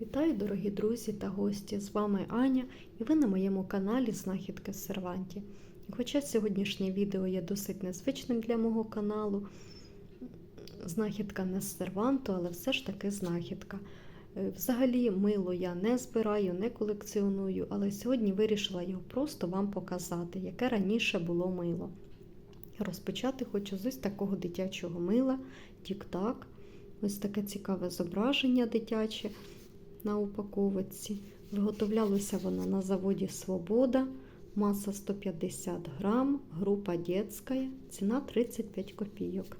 Вітаю, дорогі друзі та гості! З вами Аня і ви на моєму каналі Знахідки в Серванті. Хоча сьогоднішнє відео є досить незвичним для мого каналу, знахідка не з серванту, але все ж таки знахідка. Е, Взагалі, мило я не збираю, не колекціоную, але сьогодні вирішила його просто вам показати, яке раніше було мило. Розпочати хочу з ось такого дитячого мила, тік-так. Ось таке цікаве зображення дитяче на упаковці. Виготовлялося воно на заводі Свобода, маса 150 грам, група дітська, ціна 35 копійок.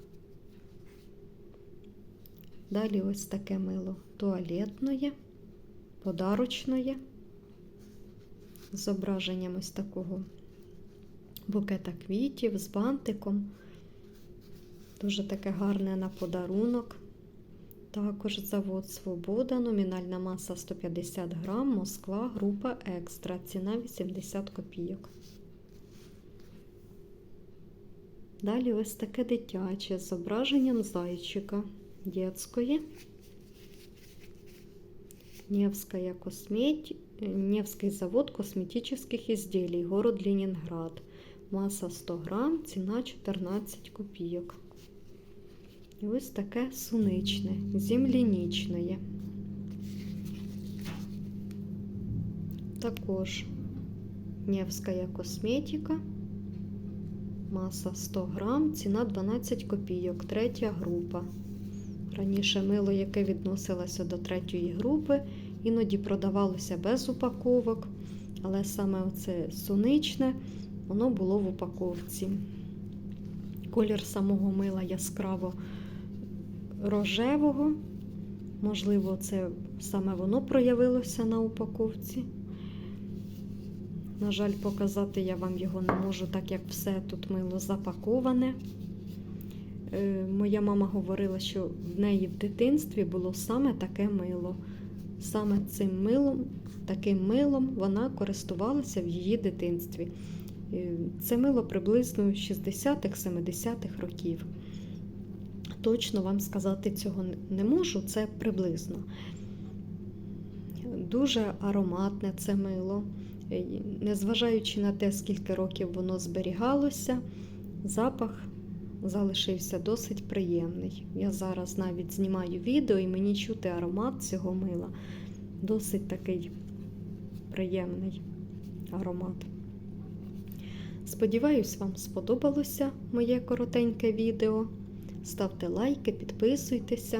Далі ось таке мило туалетне, подарочне, з зображенням ось такого букета квітів з бантиком. Дуже таке гарне на подарунок. Також завод Свобода, номінальна маса 150 грам, Москва, група екстра, ціна 80 копійок. Далі ось таке дитяче з зображенням зайчика дітської. Невская космети... Невский завод косметических изделий, город Ленинград. Маса 100 грам, ціна 14 копійок. І ось таке суничне, земляничне. Також Невська косметика. Маса 100 грам, ціна 12 копійок, третя група. Раніше мило, яке відносилося до третьої групи, іноді продавалося без упаковок, але саме оце суничне, воно було в упаковці. Колір самого мила яскраво рожевого. Можливо, це саме воно проявилося на упаковці. На жаль, показати я вам його не можу, так як все тут мило запаковане. Е, Моя мама говорила, що в неї в дитинстві було саме таке мило. Саме цим милом, таким милом вона користувалася в її дитинстві. Е, Це мило приблизно 60-х-70-х років. Точно вам сказати цього не можу, це приблизно. Дуже ароматне це мило. Е, Незважаючи на те, скільки років воно зберігалося, запах залишився досить приємний. Я зараз навіть знімаю відео і мені чути аромат цього мила. Досить такий приємний аромат. Сподіваюсь, вам сподобалося моє коротеньке відео. Ставте лайки, підписуйтеся.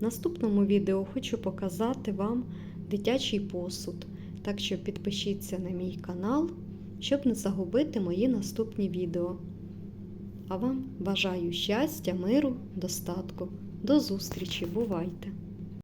В наступному відео хочу показати вам дитячий посуд. Так що підпишіться на мій канал, щоб не загубити мої наступні відео. А вам бажаю щастя, миру, достатку. До зустрічі! Бувайте!